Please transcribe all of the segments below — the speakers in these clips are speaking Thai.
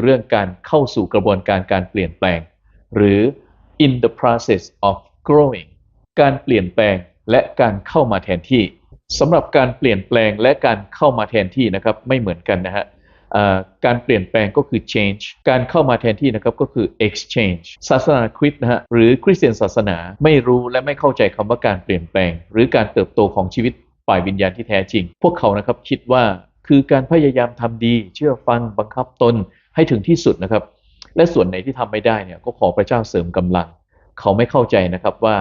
เรื่องการเข้าสู่กระบวนการการเปลี่ยนแปลง หรือ in the process of growing การเปลี่ยนแปลงและการเข้ามาแทนที่สำหรับการเปลี่ยนแปลงและการเข้ามาแทนที่นะครับไม่เหมือนกันนะฮะการเปลี่ยนแปลงก็คือ change การเข้ามาแทนที่นะครับก็คือ exchange ศาสนาคริสต์นะฮะหรือคริสเตียนศาสนาไม่รู้และไม่เข้าใจคำว่าการเปลี่ยนแปลง หรือการเติบโตของชีวิตฝ่ายวิญญาณที่แท้จริง พวกเขานะครับคิดว่าคือการพยายามทำดี เชื่อฟังบังคับตน ให้ถึงที่สุดนะครับ และส่วนไหนที่ทำไม่ได้เนี่ยก็ขอพระเจ้าเสริมกำลัง เขาไม่เข้าใจนะครับว่า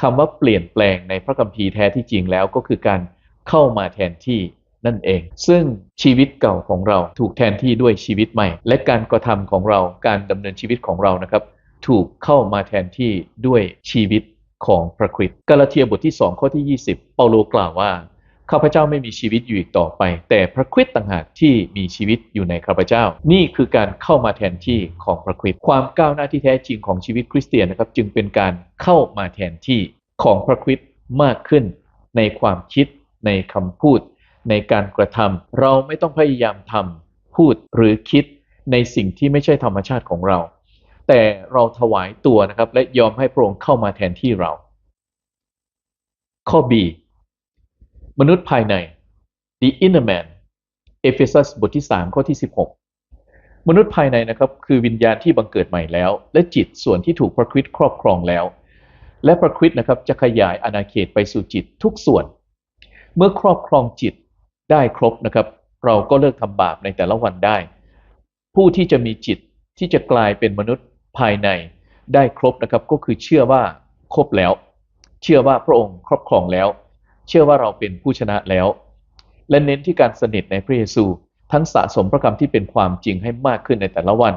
คำว่าเปลี่ยนแปลงในพระคัมภีร์แท้ที่จริงแล้วก็คือการเข้ามาแทนที่นั่นเอง ซึ่งชีวิตเก่าของเราถูกแทนที่ด้วยชีวิตใหม่ และการกระทำของเราการดำเนินชีวิตของเรานะครับ ถูกเข้ามาแทนที่ด้วยชีวิตของพระคริสต์กาลาเทียบทที่ 2 ข้อที่ 20 เปาโลกล่าวว่า ข้าพเจ้าไม่มีชีวิตอยู่อีกต่อไป แต่พระคริสต์ต่างหากที่มีชีวิตอยู่ในข้าพเจ้า นี่คือการเข้ามาแทนที่ของพระคริสต์ความก้าวหน้าที่แท้จริงของชีวิตคริสเตียนนะครับ จึงเป็นการเข้ามาแทนที่ของพระคริสต์มากขึ้น ในความคิด ในคำพูด ในการกระทำเราไม่ต้องพยายามทำพูดหรือคิดในสิ่งที่ไม่ใช่ธรรมชาติของเรา แต่เราถวายตัวนะครับและยอมให้พระองค์เข้ามาแทนที่เรา ข้อ B มนุษย์ภายใน the inner man เอเฟซัสบทที่3ข้อที่ 16 มนุษย์ภายในนะครับคือวิญญาณที่บังเกิดใหม่แล้ว และจิตส่วนที่ถูกพระคริสต์ครอบครองแล้ว และพระคริสต์นะครับจะขยายอาณาเขตไปสู่จิตทุกส่วน เมื่อครอบครองจิตได้ครบนะครับ เราก็เลิกทำบาปในแต่ละวันได้ ผู้ที่จะมีจิตที่จะกลายเป็นมนุษย์ภายในได้ครบนะครับก็คือเชื่อว่าครบแล้ว เชื่อว่าพระองค์ครอบครองแล้ว เชื่อว่าเราเป็นผู้ชนะแล้ว และเน้นที่การสนิทในพระเยซู ทั้งสะสมพระคำที่เป็นความจริงให้มากขึ้นในแต่ละวัน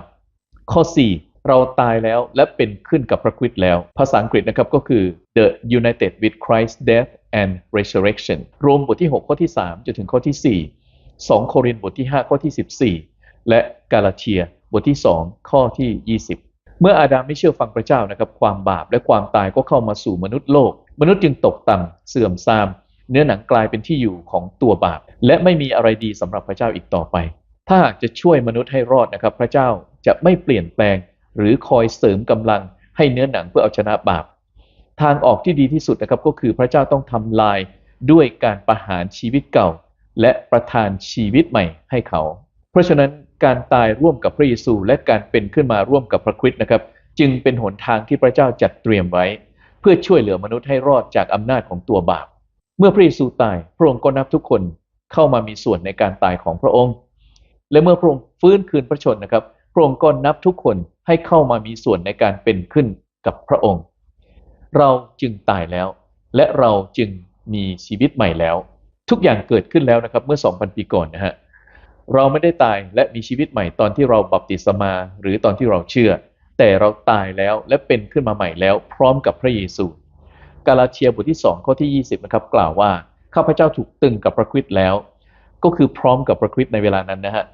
ข้อ 4 เราตายแล้วและเป็นขึ้นกับพระคริสต์แล้ว ภาษาอังกฤษนะครับก็คือ the united with Christ's death and resurrection โรมบทที่ 6 ข้อที่ 3 จนถึงข้อที่ 4 2 โครินธ์บทที่ 5 ข้อที่ 14 และกาลาเทียบทที่ 2 ข้อที่ 20 เมื่ออาดัมไม่เชื่อฟังพระเจ้านะครับ ความบาปและความตายก็เข้ามาสู่มนุษย์โลก มนุษย์จึงตกต่ำเสื่อมทราม เนื้อหนังกลายเป็นที่อยู่ของตัวบาป และไม่มีอะไรดีสำหรับพระเจ้าอีกต่อไป ถ้าหากจะช่วยมนุษย์ให้รอดนะครับ พระเจ้าจะไม่เปลี่ยนแปลง หรือคอยเสริมกำลังให้เนื้อหนังเพื่อเอาชนะบาป ทางออกที่ดีที่สุดนะครับก็คือพระเจ้าต้องทำลายด้วยการประหารชีวิตเก่า และประทานชีวิตใหม่ให้เขา เพราะฉะนั้นการตายร่วมกับพระเยซู และการเป็นขึ้นมาร่วมกับพระคริสต์นะครับ จึงเป็นหนทางที่พระเจ้าจัดเตรียมไว้ เพื่อช่วยเหลือมนุษย์ให้รอดจากอำนาจของตัวบาป เมื่อพระเยซูตาย พระองค์ก็นับทุกคนเข้ามามีส่วนในการตายของพระองค์ และเมื่อพระองค์ฟื้นคืนพระชนนะครับ พระองค์ก็นับทุกคนให้เข้ามามีส่วนในการเป็นขึ้นกับพระองค์ เราจึงตายแล้ว และเราจึงมีชีวิตใหม่แล้ว ทุกอย่างเกิดขึ้นแล้วนะครับเมื่อ 2,000 ปีก่อนนะฮะเราไม่ได้ตายและมีชีวิตใหม่ตอนที่เราบัพติศมา หรือตอนที่เราเชื่อ แต่เราตายแล้วและเป็นขึ้นมาใหม่แล้ว พร้อมกับพระเยซู กาลาเทียบทที่ 2 ข้อที่ 20 นะครับ กล่าวว่า ข้าพเจ้าถูกตึงกับพระคริสต์แล้ว ก็คือพร้อมกับพระคริสต์ในเวลานั้นนะฮะ